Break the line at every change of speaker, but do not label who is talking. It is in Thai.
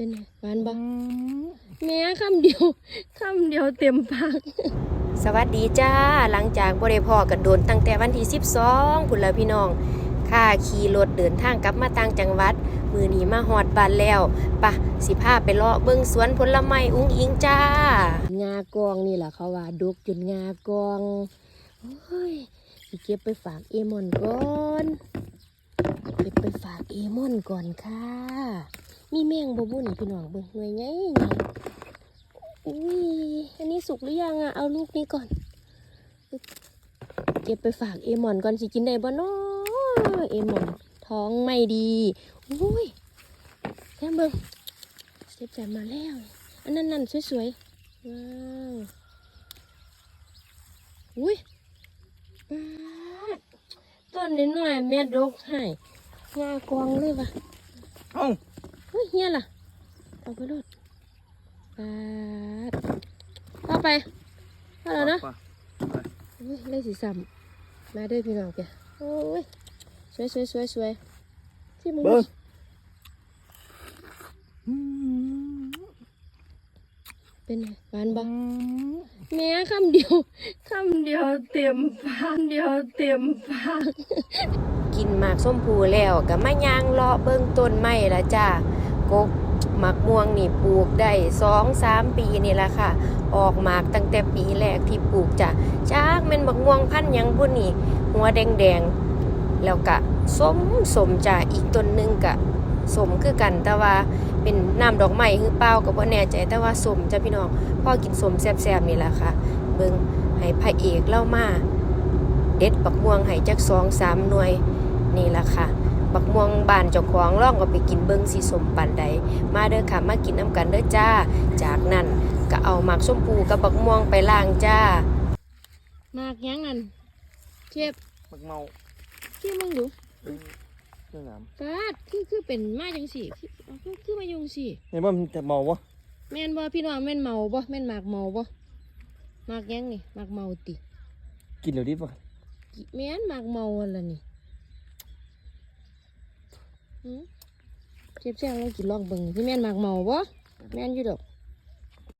เป็นไงหวานบ่แม่คำเดียวคำเดียวเต็มปากสวัสดีจ้า หลังจากบริพอกันโดนตั้งแต่วันที่ 12พุ่นแล้วพี่น้องค่าขี่รถเดินทางกลับมาต่างจังหวัด มือนี้มาฮอดบ้านแล้วปะสิพาไปเลาะเบิ่งสวนผลไม้อุ้งอิงจ้างากองนี่แหละเขาว่าดกจนงากองโอ้ยสิเก็บไปฝากเอมอนก่อนเก็บไปฝากเอมอนก่อนค่ะ มีแมงบบุ่นพี่น้องเบิ่งหน่วยไงอุ้ยอันนี้สุกหรือยังอะ เอาลูกนี้ก่อน เก็บไปฝากเอมอนก่อนสิกินได้บ่นาะเอมอนท้องไม่ดีอุ้ยแค่เบิ่งเซฟจัมาแล้ว อันนั้นนั่นสวยๆ ว้าวอุ้ยต้นนิดหน่อยแม่ดกให้งากองเลยว่ะ
เอ้า
เฮ้ยเฮียล่ะเอาไปรดปาดเอาไปเอาแล้วนะ
ไป
เฮ้ยเลยสีซ้ำมาเด้วยพี่น้องแกโอ้ยสวยสวยสวยสวยที่มึง
เบิ้ง
เป็นไงหวานบ่ แม่คำเดียวคำเดียวเต็มปากเดียวเต็มปากกินหมากส้มผูแล้วก็มาย่างเลาะเบิ้องต้นไม้ละจ้ากกหมักม่วงนี่ปลูกได้สองสามปีนี่แหละค่ะ ออกหมากตั้งแต่ปีแรกที่ปลูกจ้ะจากแม่นบักม่วงพันยังบุนี่ หัวแดงๆแล้วก็สมสมจ้ะอีกต้นหนึงก็ สมคือกัน แต่ว่าเป็นน้ำดอกไม้คือเปล่าก็บ่แน่ใจแต่ว่าสมจ้ะพี่น้องพ่อกินสมแซ่บๆนี่แหละค่ะ เบิ่งให้พระเอกเล่ามาเด็ดบักม่วงให้จักสองสามหน่วยนี่แหละค่ะ บักม่วงบานเจ้าของล่องก็ไปกินเบิ่งสีสมปันใด มาเด้อค่ะมากินน้ำกันเด้อจ้า จากนั้นก็เอาหมากส้มปูกับบักม่วงไปล้างจ้ามากยังนั่นเทียบ
บักเมา
ที่มึงดู
เรื่องน้
ฟาดคือคือเป็นมาจังสี่คือคือคือมายุงสี่ำ
เห็นว่ามันจะเมาวะ
แม่นบ่พี่น้องแม่นเมาบ่แม่นหมากเมาบ่หมากยังนี่หมากเมาติ
กินเดี๋ยวดิปะ
กิแม่นหมากเมาอะไรนี่หืมเทียบเสียงเรากินลองเบิ่งพี่แม่นหมากเมาบ่แม่นอยู่ดอก